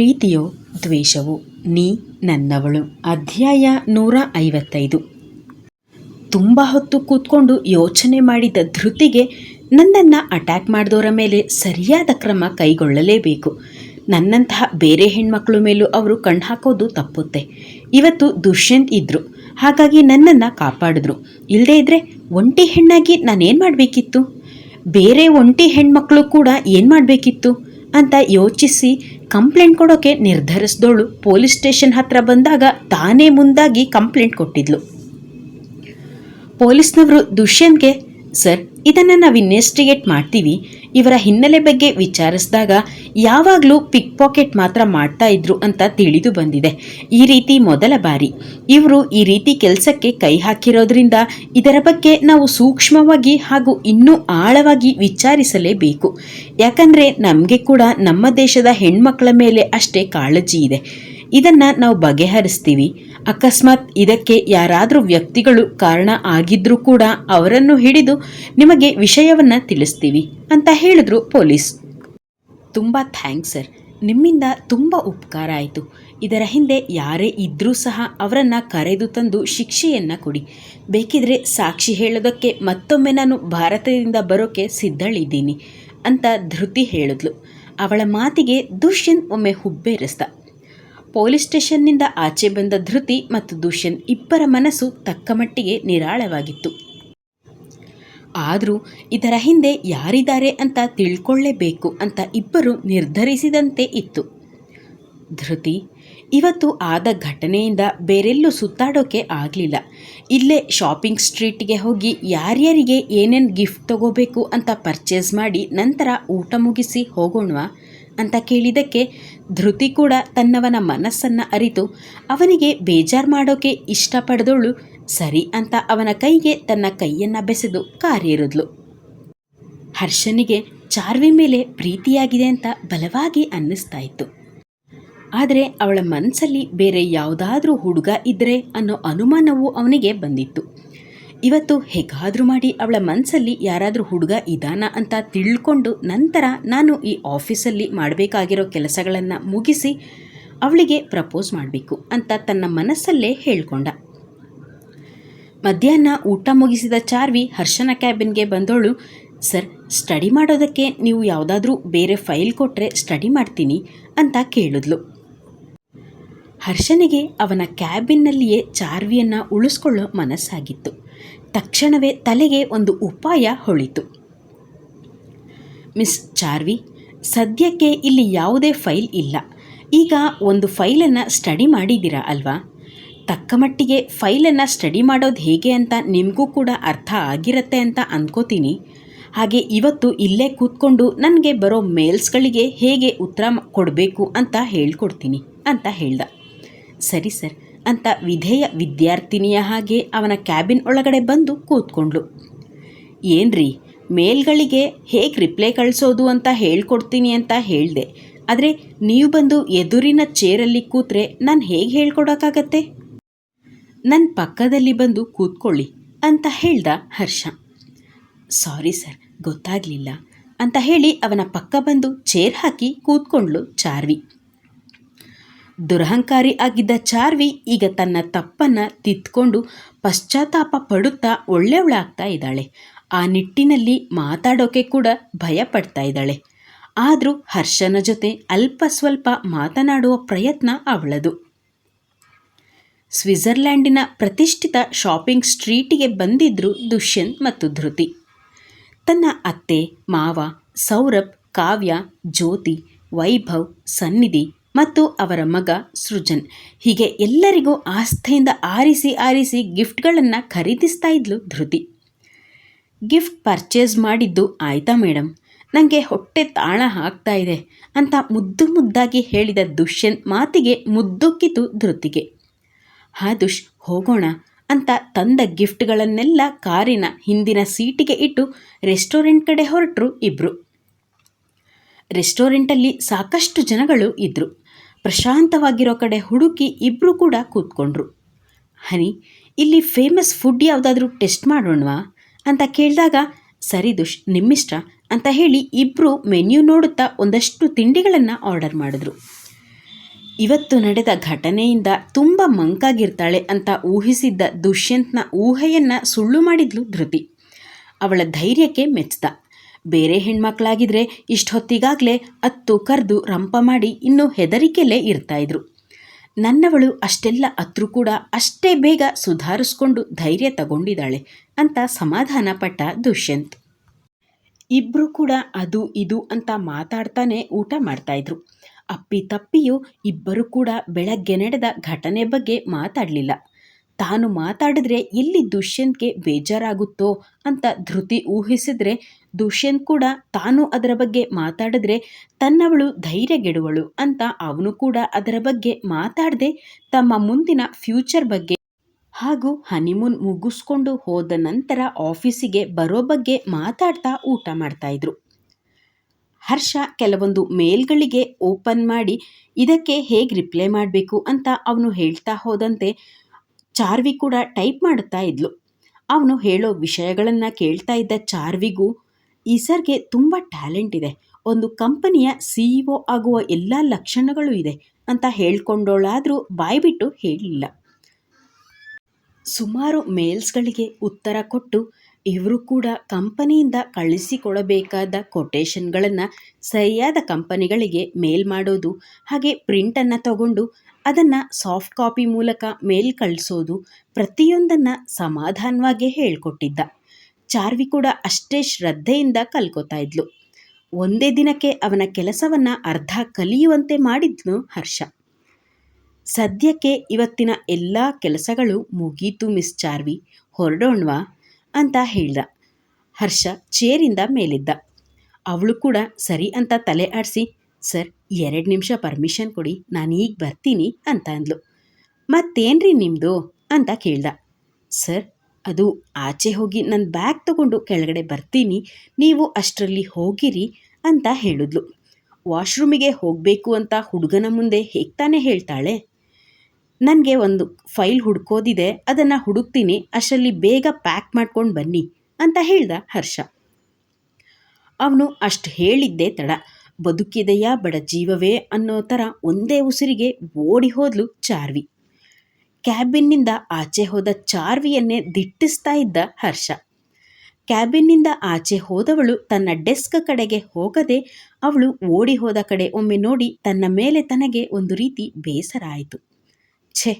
ಪ್ರೀತಿಯೋ ದ್ವೇಷವೋ ನೀ ನನ್ನವಳು. ಅಧ್ಯಾಯ ನೂರ ಐವತ್ತೈದು. ತುಂಬ ಹೊತ್ತು ಕೂತ್ಕೊಂಡು ಯೋಚನೆ ಮಾಡಿದ ಧೃತಿಗೆ ನನ್ನನ್ನು ಅಟ್ಯಾಕ್ ಮಾಡಿದವರ ಮೇಲೆ ಸರಿಯಾದ ಕ್ರಮ ಕೈಗೊಳ್ಳಲೇಬೇಕು. ನನ್ನಂತಹ ಬೇರೆ ಹೆಣ್ಮಕ್ಳು ಮೇಲೂ ಅವರು ಕಣ್ಣು ಹಾಕೋದು ತಪ್ಪುತ್ತೆ. ಇವತ್ತು ದುಷ್ಯಂತ್ ಇದ್ದರು ಹಾಗಾಗಿ ನನ್ನನ್ನು ಕಾಪಾಡಿದ್ರು. ಇಲ್ಲದೇ ಇದ್ದರೆ ಒಂಟಿ ಹೆಣ್ಣಾಗಿ ನಾನೇನು ಮಾಡಬೇಕಿತ್ತು? ಬೇರೆ ಒಂಟಿ ಹೆಣ್ಮಕ್ಳು ಕೂಡ ಏನು ಮಾಡಬೇಕಿತ್ತು? ಅಂತ ಯೋಚಿಸಿ ಕಂಪ್ಲೇಂಟ್ ಕೊಡೋಕೆ ನಿರ್ಧರಿಸಿದವಳು ಪೊಲೀಸ್ ಸ್ಟೇಷನ್ ಹತ್ರ ಬಂದಾಗ ತಾನೇ ಮುಂದಾಗಿ ಕಂಪ್ಲೇಂಟ್ ಕೊಟ್ಟಿದ್ಲು. ಪೊಲೀಸ್ನವರು ದುಷ್ಯಂತ್ಗೆ ಸರ್ ಇದನ್ನು ನಾವು ಇನ್ವೆಸ್ಟಿಗೇಟ್ ಮಾಡ್ತೀವಿ. ಇವರ ಹಿನ್ನೆಲೆ ಬಗ್ಗೆ ವಿಚಾರಿಸಿದಾಗ ಯಾವಾಗಲೂ ಪಿಕ್ ಪಾಕೆಟ್ ಮಾತ್ರ ಮಾಡ್ತಾ ಇದ್ರು ಅಂತ ತಿಳಿದು ಬಂದಿದೆ. ಈ ರೀತಿ ಮೊದಲ ಬಾರಿ ಇವರು ಈ ರೀತಿ ಕೆಲಸಕ್ಕೆ ಕೈ ಹಾಕಿರೋದ್ರಿಂದ ಇದರ ಬಗ್ಗೆ ನಾವು ಸೂಕ್ಷ್ಮವಾಗಿ ಹಾಗೂ ಇನ್ನೂ ಆಳವಾಗಿ ವಿಚಾರಿಸಲೇಬೇಕು. ಯಾಕಂದರೆ ನಮಗೆ ಕೂಡ ನಮ್ಮ ದೇಶದ ಹೆಣ್ಮಕ್ಳ ಮೇಲೆ ಅಷ್ಟೇ ಕಾಳಜಿ ಇದೆ. ಇದನ್ನು ನಾವು ಬಗೆಹರಿಸ್ತೀವಿ. ಅಕಸ್ಮಾತ್ ಇದಕ್ಕೆ ಯಾರಾದರೂ ವ್ಯಕ್ತಿಗಳು ಕಾರಣ ಆಗಿದ್ರೂ ಕೂಡ ಅವರನ್ನು ಹಿಡಿದು ನಿಮಗೆ ವಿಷಯವನ್ನು ತಿಳಿಸ್ತೀವಿ ಅಂತ ಹೇಳಿದ್ರು ಪೊಲೀಸ್. ತುಂಬ ಥ್ಯಾಂಕ್ಸ್ ಸರ್. ನಿಮ್ಮಿಂದ ತುಂಬ ಉಪಕಾರ ಆಯಿತು. ಇದರ ಹಿಂದೆ ಯಾರೇ ಇದ್ದರೂ ಸಹ ಅವರನ್ನು ಕರೆದು ತಂದು ಶಿಕ್ಷೆಯನ್ನು ಕೊಡಿ. ಬೇಕಿದ್ರೆ ಸಾಕ್ಷಿ ಹೇಳೋದಕ್ಕೆ ಮತ್ತೊಮ್ಮೆ ನಾನು ಭಾರತದಿಂದ ಬರೋಕ್ಕೆ ಸಿದ್ಧಳಿದ್ದೀನಿ ಅಂತ ಧೃತಿ ಹೇಳಿದ್ಲು. ಅವಳ ಮಾತಿಗೆ ದುಷ್ಯಂತ್ ಒಮ್ಮೆ ಹುಬ್ಬೇರಿಸ್ದ. ಪೊಲೀಸ್ ಸ್ಟೇಷನ್ನಿಂದ ಆಚೆ ಬಂದ ಧೃತಿ ಮತ್ತು ದುಷ್ಯಂತ್ ಇಬ್ಬರ ಮನಸ್ಸು ತಕ್ಕಮಟ್ಟಿಗೆ ನಿರಾಳವಾಗಿತ್ತು. ಆದರೂ ಇದರ ಹಿಂದೆ ಯಾರಿದ್ದಾರೆ ಅಂತ ತಿಳ್ಕೊಳ್ಳೇಬೇಕು ಅಂತ ಇಬ್ಬರು ನಿರ್ಧರಿಸಿದಂತೆ ಇತ್ತು. ಧೃತಿ, ಇವತ್ತು ಆದ ಘಟನೆಯಿಂದ ಬೇರೆಲ್ಲೂ ಸುತ್ತಾಡೋಕೆ ಆಗಲಿಲ್ಲ. ಇಲ್ಲೇ ಶಾಪಿಂಗ್ ಸ್ಟ್ರೀಟ್ಗೆ ಹೋಗಿ ಯಾರ್ಯಾರಿಗೆ ಏನೇನು ಗಿಫ್ಟ್ ತಗೋಬೇಕು ಅಂತ ಪರ್ಚೇಸ್ ಮಾಡಿ ನಂತರ ಊಟ ಮುಗಿಸಿ ಹೋಗೋಣವಾ ಅಂತ ಕೇಳಿದ್ದಕ್ಕೆ ಧೃತಿ ಕೂಡ ತನ್ನವನ ಮನಸ್ಸನ್ನು ಅರಿತು ಅವನಿಗೆ ಬೇಜಾರು ಮಾಡೋಕೆ ಇಷ್ಟಪಡೆದವಳು ಸರಿ ಅಂತ ಅವನ ಕೈಗೆ ತನ್ನ ಕೈಯನ್ನು ಬೆಸೆದು ಕಾರಿರಿದ್ಲು. ಹರ್ಷನಿಗೆ ಚಾರ್ವಿ ಮೇಲೆ ಪ್ರೀತಿಯಾಗಿದೆ ಅಂತ ಬಲವಾಗಿ ಅನ್ನಿಸ್ತಾ ಇತ್ತು. ಆದರೆ ಅವಳ ಮನಸ್ಸಲ್ಲಿ ಬೇರೆ ಯಾವುದಾದ್ರೂ ಹುಡುಗ ಇದ್ದರೆ ಅನ್ನೋ ಅನುಮಾನವೂ ಅವನಿಗೆ ಬಂದಿತ್ತು. ಇವತ್ತು ಹೇಗಾದರೂ ಮಾಡಿ ಅವಳ ಮನಸ್ಸಲ್ಲಿ ಯಾರಾದರೂ ಹುಡುಗ ಇದಾನ ಅಂತ ತಿಳ್ಕೊಂಡು ನಂತರ ನಾನು ಈ ಆಫೀಸಲ್ಲಿ ಮಾಡಬೇಕಾಗಿರೋ ಕೆಲಸಗಳನ್ನು ಮುಗಿಸಿ ಅವಳಿಗೆ ಪ್ರಪೋಸ್ ಮಾಡಬೇಕು ಅಂತ ತನ್ನ ಮನಸ್ಸಲ್ಲೇ ಹೇಳ್ಕೊಂಡ. ಮಧ್ಯಾಹ್ನ ಊಟ ಮುಗಿಸಿದ ಚಾರ್ವಿ ಹರ್ಷನ ಕ್ಯಾಬಿನ್ಗೆ ಬಂದವಳು ಸರ್, ಸ್ಟಡಿ ಮಾಡೋದಕ್ಕೆ ನೀವು ಯಾವುದಾದ್ರೂ ಬೇರೆ ಫೈಲ್ ಕೊಟ್ಟರೆ ಸ್ಟಡಿ ಮಾಡ್ತೀನಿ ಅಂತ ಕೇಳಿದ್ಲು. ಹರ್ಷನಿಗೆ ಅವನ ಕ್ಯಾಬಿನ್ನಲ್ಲಿಯೇ ಚಾರ್ವಿಯನ್ನು ಉಳಿಸ್ಕೊಳ್ಳೋ ಮನಸ್ಸಾಗಿತ್ತು. ತಕ್ಷಣವೇ ತಲೆಗೆ ಒಂದು ಉಪಾಯ ಹೊಳಿತು. ಮಿಸ್ ಚಾರ್ವಿ, ಸದ್ಯಕ್ಕೆ ಇಲ್ಲಿ ಯಾವುದೇ ಫೈಲ್ ಇಲ್ಲ. ಈಗ ಒಂದು ಫೈಲನ್ನು ಸ್ಟಡಿ ಮಾಡಿದ್ದೀರಾ ಅಲ್ವಾ? ತಕ್ಕ ಮಟ್ಟಿಗೆ ಫೈಲನ್ನು ಸ್ಟಡಿ ಮಾಡೋದು ಹೇಗೆ ಅಂತ ನಿಮಗೂ ಕೂಡ ಅರ್ಥ ಆಗಿರತ್ತೆ ಅಂತ ಅಂದ್ಕೋತೀನಿ ಹಾಗೆ ಇವತ್ತು ಇಲ್ಲೇ ಕೂತ್ಕೊಂಡು ನನಗೆ ಬರೋ ಮೇಲ್ಸ್ಗಳಿಗೆ ಹೇಗೆ ಉತ್ತರ ಕೊಡಬೇಕು ಅಂತ ಹೇಳ್ಕೊಡ್ತೀನಿ ಅಂತ ಹೇಳ್ದ. ಸರಿ ಸರ್ ಅಂತ ವಿಧೇಯ ವಿದ್ಯಾರ್ಥಿನಿಯ ಹಾಗೆ ಅವನ ಕ್ಯಾಬಿನ್ ಒಳಗಡೆ ಬಂದು ಕೂತ್ಕೊಂಡ್ಳು ಏನ್ರಿ, ಮೇಲ್ಗಳಿಗೆ ಹೇಗೆ ರಿಪ್ಲೈ ಕಳಿಸೋದು ಅಂತ ಹೇಳ್ಕೊಡ್ತೀನಿ ಅಂತ ಹೇಳಿದೆ. ಆದರೆ ನೀವು ಬಂದು ಎದುರಿನ ಚೇರಲ್ಲಿ ಕೂತ್ರೆ ನಾನು ಹೇಗೆ ಹೇಳ್ಕೊಡೋಕ್ಕಾಗತ್ತೆ? ನನ್ನ ಪಕ್ಕದಲ್ಲಿ ಬಂದು ಕೂತ್ಕೊಳ್ಳಿ ಅಂತ ಹೇಳ್ದ ಹರ್ಷ. ಸಾರಿ ಸರ್, ಗೊತ್ತಾಗಲಿಲ್ಲ ಅಂತ ಹೇಳಿ ಅವನ ಪಕ್ಕ ಬಂದು ಚೇರ್ ಹಾಕಿ ಕೂತ್ಕೊಂಡ್ಳು ಚಾರ್ವಿ. ದುರಹಂಕಾರಿ ಆಗಿದ್ದ ಚಾರ್ವಿ ಈಗ ತನ್ನ ತಪ್ಪನ್ನು ತಿದ್ಕೊಂಡು ಪಶ್ಚಾತ್ತಾಪ ಪಡುತ್ತಾ ಒಳ್ಳೆಯವಳಾಗ್ತಾ ಇದ್ದಾಳೆ. ಆ ನಿಟ್ಟಿನಲ್ಲಿ ಮಾತಾಡೋಕೆ ಕೂಡ ಭಯ ಪಡ್ತಾ ಇದ್ದಾಳೆ. ಆದರೂ ಹರ್ಷನ ಜೊತೆ ಅಲ್ಪ ಸ್ವಲ್ಪ ಮಾತನಾಡುವ ಪ್ರಯತ್ನ ಅವಳದು. ಸ್ವಿಟ್ಜರ್ಲ್ಯಾಂಡಿನ ಪ್ರತಿಷ್ಠಿತ ಶಾಪಿಂಗ್ ಸ್ಟ್ರೀಟಿಗೆ ಬಂದಿದ್ರು ದುಷ್ಯಂತ್ ಮತ್ತು ಧೃತಿ. ತನ್ನ ಅತ್ತೆ, ಮಾವ, ಸೌರಭ್, ಕಾವ್ಯ, ಜ್ಯೋತಿ, ವೈಭವ್, ಸನ್ನಿಧಿ ಮತ್ತು ಅವರ ಮಗ ಸೃಜನ್. ಹೀಗೆ ಎಲ್ಲರಿಗೂ ಆಸ್ಥೆಯಿಂದ ಆರಿಸಿ ಆರಿಸಿ ಗಿಫ್ಟ್ಗಳನ್ನು ಖರೀದಿಸ್ತಾ ಇದ್ಲು ಧೃತಿ. ಗಿಫ್ಟ್ ಪರ್ಚೇಸ್ ಮಾಡಿದ್ದು ಆಯ್ತಾ ಮೇಡಮ್ ನನಗೆ ಹೊಟ್ಟೆ ತಾಣ ಹಾಕ್ತಾ ಇದೆ ಅಂತ ಮುದ್ದು ಮುದ್ದಾಗಿ ಹೇಳಿದ ದುಷ್ಯಂತ್ ಮಾತಿಗೆ ಮುದ್ದುಕ್ಕಿತು ಧೃತಿಗೆ. ಹಾ ದುಷ್, ಹೋಗೋಣ ಅಂತ ತಂದ ಗಿಫ್ಟ್ಗಳನ್ನೆಲ್ಲ ಕಾರಿನ ಹಿಂದಿನ ಸೀಟಿಗೆ ಇಟ್ಟು ರೆಸ್ಟೋರೆಂಟ್ ಕಡೆ ಹೊರಟರು ಇಬ್ಬರು ರೆಸ್ಟೋರೆಂಟಲ್ಲಿ ಸಾಕಷ್ಟು ಜನಗಳು ಇದ್ದರು ಪ್ರಶಾಂತವಾಗಿರೋ ಕಡೆ ಹುಡುಕಿ ಇಬ್ಬರು ಕೂಡ ಕೂತ್ಕೊಂಡ್ರು. ಹನಿ, ಇಲ್ಲಿ ಫೇಮಸ್ ಫುಡ್ ಯಾವುದಾದ್ರೂ ಟೆಸ್ಟ್ ಮಾಡೋಣವಾ? ಅಂತ ಕೇಳಿದಾಗ, ಸರಿ ದುಷ್, ನಿಮ್ಮಿಷ್ಟ ಅಂತ ಹೇಳಿ ಇಬ್ಬರು ಮೆನ್ಯೂ ನೋಡುತ್ತಾ ಒಂದಷ್ಟು ತಿಂಡಿಗಳನ್ನು ಆರ್ಡರ್ ಮಾಡಿದ್ರು. ಇವತ್ತು ನಡೆದ ಘಟನೆಯಿಂದ ತುಂಬ ಮಂಕಾಗಿರ್ತಾಳೆ ಅಂತ ಊಹಿಸಿದ್ದ ದುಷ್ಯಂತ್ನ ಊಹೆಯನ್ನು ಸುಳ್ಳು ಮಾಡಿದ್ಲು ಧೃತಿ. ಅವಳ ಧೈರ್ಯಕ್ಕೆ ಮೆಚ್ಚಿದ ಬೇರೆ ಹೆಣ್ಮಕ್ಳಾಗಿದ್ರೆ ಇಷ್ಟೊತ್ತಿಗಾಗಲೇ ಅತ್ತು ಕರೆದು ರಂಪ ಮಾಡಿ ಇನ್ನೂ ಹೆದರಿಕೆಯಲ್ಲೇ ಇರ್ತಾಯಿದ್ರು ನನ್ನವಳು ಅಷ್ಟೆಲ್ಲ ಅತ್ರೂ ಕೂಡ ಅಷ್ಟೇ ಬೇಗ ಸುಧಾರಿಸ್ಕೊಂಡು ಧೈರ್ಯ ತಗೊಂಡಿದ್ದಾಳೆ ಅಂತ ಸಮಾಧಾನ ಪಟ್ಟ ದುಷ್ಯಂತ್. ಇಬ್ಬರು ಕೂಡ ಅದು ಇದು ಅಂತ ಮಾತಾಡ್ತಾನೆ ಊಟ ಮಾಡ್ತಾಯಿದ್ರು ಅಪ್ಪಿ ತಪ್ಪಿಯು ಇಬ್ಬರು ಕೂಡ ಬೆಳಗ್ಗೆ ನಡೆದ ಘಟನೆ ಬಗ್ಗೆ ಮಾತಾಡಲಿಲ್ಲ. ತಾನು ಮಾತಾಡಿದ್ರೆ ಎಲ್ಲಿ ದುಷ್ಯಂತ್ಗೆ ಬೇಜಾರಾಗುತ್ತೋ ಅಂತ ಧೃತಿ ಊಹಿಸಿದ್ರೆ ದುಷ್ಯಂತ್ ಕೂಡ ತಾನು ಅದರ ಬಗ್ಗೆ ಮಾತಾಡಿದ್ರೆ ತನ್ನವಳು ಧೈರ್ಯಗೆಡುವಳು ಅಂತ ಅವನು ಕೂಡ ಅದರ ಬಗ್ಗೆ ಮಾತಾಡದೆ ತಮ್ಮ ಮುಂದಿನ ಫ್ಯೂಚರ್ ಬಗ್ಗೆ ಹಾಗೂ ಹನಿಮೂನ್ ಮುಗಿಸ್ಕೊಂಡು ಹೋದ ನಂತರ ಆಫೀಸಿಗೆ ಬರೋ ಬಗ್ಗೆ ಮಾತಾಡ್ತಾ ಊಟ ಮಾಡ್ತಾಯಿದ್ರು ಹರ್ಷ ಕೆಲವೊಂದು ಮೇಲ್ಗಳಿಗೆ ಓಪನ್ ಮಾಡಿ ಇದಕ್ಕೆ ಹೇಗೆ ರಿಪ್ಲೈ ಮಾಡಬೇಕು ಅಂತ ಅವನು ಹೇಳ್ತಾ ಹೋದಂತೆ ಚಾರ್ವಿ ಕೂಡ ಟೈಪ್ ಮಾಡುತ್ತಾ ಇದ್ಲು. ಅವನು ಹೇಳೋ ವಿಷಯಗಳನ್ನು ಕೇಳ್ತಾ ಇದ್ದ ಚಾರ್ವಿಗೂ, ಈ ಸರ್ಗೆ ತುಂಬ ಟ್ಯಾಲೆಂಟ್ ಇದೆ. ಒಂದು ಕಂಪನಿಯ ಸಿ ಆಗುವ ಎಲ್ಲ ಲಕ್ಷಣಗಳು ಇದೆ ಅಂತ ಹೇಳ್ಕೊಂಡೋಳಾದರೂ ಬಾಯ್ಬಿಟ್ಟು ಹೇಳಲಿಲ್ಲ ಸುಮಾರು ಮೇಲ್ಸ್ಗಳಿಗೆ ಉತ್ತರ ಕೊಟ್ಟು, ಇವರು ಕೂಡ ಕಂಪನಿಯಿಂದ ಕಳಿಸಿಕೊಡಬೇಕಾದ ಕೊಟೇಶನ್ಗಳನ್ನು ಸರಿಯಾದ ಕಂಪನಿಗಳಿಗೆ ಮೇಲ್ ಮಾಡೋದು, ಹಾಗೆ ಪ್ರಿಂಟನ್ನು ತಗೊಂಡು ಅದನ್ನು ಸಾಫ್ಟ್ ಕಾಪಿ ಮೂಲಕ ಮೇಲ್ ಕಳಿಸೋದು ಪ್ರತಿಯೊಂದನ್ನು ಸಮಾಧಾನವಾಗಿ ಹೇಳ್ಕೊಟ್ಟಿದ್ದ. ಚಾರ್ವಿ ಕೂಡ ಅಷ್ಟೇ ಶ್ರದ್ಧೆಯಿಂದ ಕಲ್ಕೋತಾ ಇದ್ಲು. ಒಂದೇ ದಿನಕ್ಕೆ ಅವನ ಕೆಲಸವನ್ನು ಅರ್ಧ ಕಲಿಯುವಂತೆ ಮಾಡಿದ್ನು ಹರ್ಷ. ಸದ್ಯಕ್ಕೆ ಇವತ್ತಿನ ಎಲ್ಲ ಕೆಲಸಗಳು ಮುಗೀತು ಮಿಸ್ ಚಾರ್ವಿ, ಹೊರಡೋಣ್ವಾ ಅಂತ ಹೇಳ್ದ. ಹರ್ಷ ಚೇರಿಂದ ಮೇಲಿದ್ದ. ಅವಳು ಕೂಡ ಸರಿ ಅಂತ ತಲೆ ಆಡಿಸಿ ಸರ್, ಎರಡು ನಿಮಿಷ ಪರ್ಮಿಷನ್ ಕೊಡಿ, ನಾನು ಈಗ ಬರ್ತೀನಿ ಅಂತ ಅಂದ್ಲು. ಮತ್ತೇನ್ರಿ ನಿಮ್ಮದು ಅಂತ ಕೇಳ್ದ. ಸರ್, ಅದು ಆಚೆ ಹೋಗಿ ನನ್ನ ಬ್ಯಾಗ್ ತಗೊಂಡು ಕೆಳಗಡೆ ಬರ್ತೀನಿ, ನೀವು ಅಷ್ಟರಲ್ಲಿ ಹೋಗಿರಿ ಅಂತ ಹೇಳಿದ್ಲು. ವಾಶ್ರೂಮಿಗೆ ಹೋಗಬೇಕು ಅಂತ ಹುಡುಗನ ಮುಂದೆ ಹೇಗೆ ಹೇಳ್ತಾಳೆ? ನನಗೆ ಒಂದು ಫೈಲ್ ಹುಡ್ಕೋದಿದೆ, ಅದನ್ನು ಹುಡುಕ್ತೀನಿ, ಅಷ್ಟರಲ್ಲಿ ಬೇಗ ಪ್ಯಾಕ್ ಮಾಡ್ಕೊಂಡು ಬನ್ನಿ, ಅಂತ ಹೇಳ್ದ ಹರ್ಷ. ಅವನು ಅಷ್ಟು ಹೇಳಿದ್ದೆ ತಡ. ಬದುಕಿದೆಯಾ ಬಡ ಜೀವವೇ ಅನ್ನೋ ಥರ ಒಂದೇ ಉಸಿರಿಗೆ ಓಡಿ ಹೋದ್ಲು ಚಾರ್ವಿ. ಕ್ಯಾಬಿನ್ನಿಂದ ಆಚೆ ಹೋದ ಚಾರ್ವಿಯನ್ನೇ ದಿಟ್ಟಿಸ್ತಾ ಇದ್ದ ಹರ್ಷ. ಕ್ಯಾಬಿನ್ನಿಂದ ಆಚೆ ಹೋದವಳು ತನ್ನ ಡೆಸ್ಕ್ ಕಡೆಗೆ ಹೋಗದೆ ಅವಳು ಓಡಿ ಹೋದ ಕಡೆ ಒಮ್ಮೆ ನೋಡಿ ತನ್ನ ಮೇಲೆ ತನಗೆ ಒಂದು ರೀತಿ ಬೇಸರ ಆಯಿತು. ಛೆ,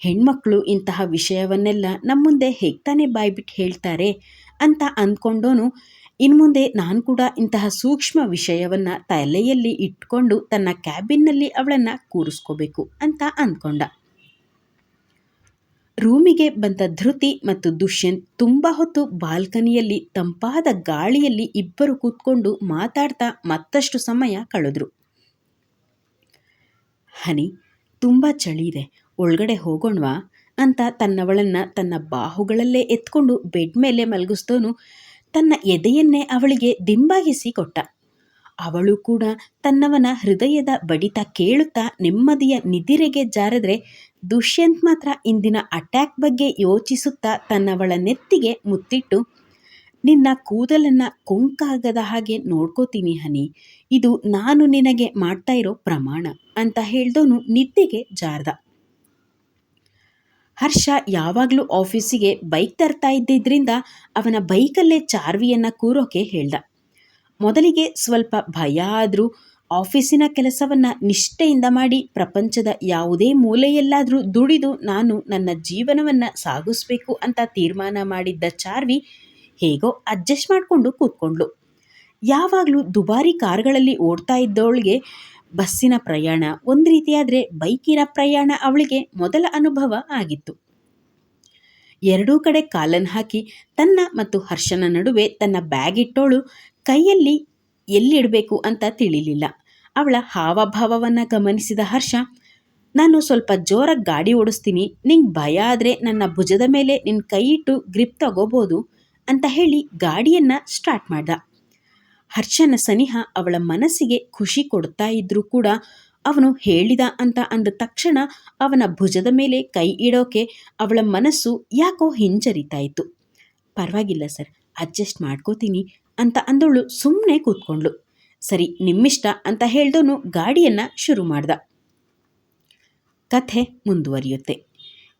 ಹೆಣ್ಮಕ್ಳು ಇಂತಹ ವಿಷಯವನ್ನೆಲ್ಲ ನಮ್ಮ ಮುಂದೆ ಹೇಗ್ತಾನೆ ತಾನೇ ಬಾಯ್ಬಿಟ್ಟು ಹೇಳ್ತಾರೆ ಅಂತ ಅಂದ್ಕೊಂಡೋನು ಇನ್ಮುಂದೆ ನಾನು ಕೂಡ ಇಂತಹ ಸೂಕ್ಷ್ಮ ವಿಷಯವನ್ನು ತಲೆಯಲ್ಲಿ ಇಟ್ಕೊಂಡು ತನ್ನ ಕ್ಯಾಬಿನ್ನಲ್ಲಿ ಅವಳನ್ನು ಕೂರಿಸ್ಕೋಬೇಕು ಅಂತ ಅಂದ್ಕೊಂಡ. ರೂಮಿಗೆ ಬಂದ ಧೃತಿ ಮತ್ತು ದುಷ್ಯಂತ್ ತುಂಬ ಹೊತ್ತು ಬಾಲ್ಕನಿಯಲ್ಲಿ ತಂಪಾದ ಗಾಳಿಯಲ್ಲಿ ಇಬ್ಬರು ಕೂತ್ಕೊಂಡು ಮಾತಾಡ್ತಾ ಮತ್ತಷ್ಟು ಸಮಯ ಕಳೆದ್ರು. ಹನಿ, ತುಂಬ ಚಳಿ ಇದೆ, ಒಳಗಡೆ ಹೋಗೋಣವಾ? ಅಂತ ತನ್ನವಳನ್ನು ತನ್ನ ಬಾಹುಗಳಲ್ಲೇ ಎತ್ಕೊಂಡು ಬೆಡ್ ಮೇಲೆ ಮಲಗಿಸ್ದೋನು ತನ್ನ ಎದೆಯನ್ನೇ ಅವಳಿಗೆ ದಿಂಬಾಗಿಸಿ ಕೊಟ್ಟ ಅವಳು ಕೂಡ ತನ್ನವನ ಹೃದಯದ ಬಡಿತ ಕೇಳುತ್ತಾ ನೆಮ್ಮದಿಯ ನಿದಿರೆಗೆ ಜಾರಿದ್ರೆ ದುಷ್ಯಂತ್ ಮಾತ್ರ ಇಂದಿನ ಅಟ್ಯಾಕ್ ಬಗ್ಗೆ ಯೋಚಿಸುತ್ತಾ ತನ್ನವಳ ನೆತ್ತಿಗೆ ಮುತ್ತಿಟ್ಟು, ನಿನ್ನ ಕೂದಲನ್ನು ಕೊಂಕಾಗದ ಹಾಗೆ ನೋಡ್ಕೋತೀನಿ ಹನಿ. ಇದು ನಾನು ನಿನಗೆ ಮಾಡ್ತಾ ಇರೋ ಪ್ರಮಾಣ ಅಂತ ಹೇಳ್ದೋನು ನಿದ್ದೆಗೆ ಜಾರ್ದ. ಹರ್ಷ ಯಾವಾಗಲೂ ಆಫೀಸಿಗೆ ಬೈಕ್ ತರ್ತಾ ಇದ್ದಿದ್ದರಿಂದ ಅವನ ಬೈಕಲ್ಲೇ ಚಾರ್ವಿಯನ್ನು ಕೂರೋಕೆ ಹೇಳ್ದ. ಮೊದಲಿಗೆ ಸ್ವಲ್ಪ ಭಯ ಆದರೂ ಆಫೀಸಿನ ಕೆಲಸವನ್ನು ನಿಷ್ಠೆಯಿಂದ ಮಾಡಿ ಪ್ರಪಂಚದ ಯಾವುದೇ ಮೂಲೆಯಲ್ಲಾದರೂ ದುಡಿದು ನಾನು ನನ್ನ ಜೀವನವನ್ನು ಸಾಗಿಸ್ಬೇಕು ಅಂತ ತೀರ್ಮಾನ ಮಾಡಿದ್ದ ಚಾರ್ವಿ ಹೇಗೋ ಅಡ್ಜಸ್ಟ್ ಮಾಡಿಕೊಂಡು ಕೂತ್ಕೊಂಡ್ಳು. ಯಾವಾಗಲೂ ದುಬಾರಿ ಕಾರ್ಗಳಲ್ಲಿ ಓಡ್ತಾ ಇದ್ದವಳಿಗೆ ಬಸ್ಸಿನ ಪ್ರಯಾಣ ಒಂದು ರೀತಿಯಾದರೆ ಬೈಕಿನ ಪ್ರಯಾಣ ಅವಳಿಗೆ ಮೊದಲ ಅನುಭವ ಆಗಿತ್ತು. ಎರಡೂ ಕಡೆ ಕಾಲನ್ನು ಹಾಕಿ ತನ್ನ ಮತ್ತು ಹರ್ಷನ ನಡುವೆ ತನ್ನ ಬ್ಯಾಗ್ ಇಟ್ಟೋಳು ಕೈಯಲ್ಲಿ ಎಲ್ಲಿಡಬೇಕು ಅಂತ ತಿಳಿಲಿಲ್ಲ. ಅವಳ ಹಾವಭಾವವನ್ನು ಗಮನಿಸಿದ ಹರ್ಷ, ನಾನು ಸ್ವಲ್ಪ ಜೋರಾಗಿ ಗಾಡಿ ಓಡಿಸ್ತೀನಿ, ನಿಂಗೆ ಭಯ ಆದರೆ ನನ್ನ ಭುಜದ ಮೇಲೆ ನಿನ್ನ ಕೈ ಇಟ್ಟು ಗ್ರಿಪ್ ತಗೋಬೋದು ಅಂತ ಹೇಳಿ ಗಾಡಿಯನ್ನು ಸ್ಟಾರ್ಟ್ ಮಾಡ್ದ. ಹರ್ಷನ ಸನಿಹ ಅವಳ ಮನಸ್ಸಿಗೆ ಖುಷಿ ಕೊಡ್ತಾ ಇದ್ರೂ ಕೂಡ ಅವನು ಹೇಳಿದ ಅಂತ ಅಂದ ತಕ್ಷಣ ಅವನ ಭುಜದ ಮೇಲೆ ಕೈ ಇಡೋಕೆ ಅವಳ ಮನಸ್ಸು ಯಾಕೋ ಹಿಂಜರಿತಾ ಇತ್ತು ಪರವಾಗಿಲ್ಲ ಸರ್, ಅಡ್ಜಸ್ಟ್ ಮಾಡ್ಕೋತೀನಿ ಅಂತ ಅಂದವಳು ಸುಮ್ಮನೆ ಕೂತ್ಕೊಂಡ್ಳು. ಸರಿ, ನಿಮ್ಮಿಷ್ಟ ಅಂತ ಹೇಳ್ದವನು ಗಾಡಿಯನ್ನು ಶುರು ಮಾಡ್ದ. ಕಥೆ ಮುಂದುವರಿಯುತ್ತೆ.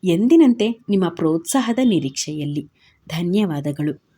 ಎಂದಿನಂತೆ ನಿಮ್ಮ ಪ್ರೋತ್ಸಾಹದ ನಿರೀಕ್ಷೆಯಲ್ಲಿ. ಧನ್ಯವಾದಗಳು.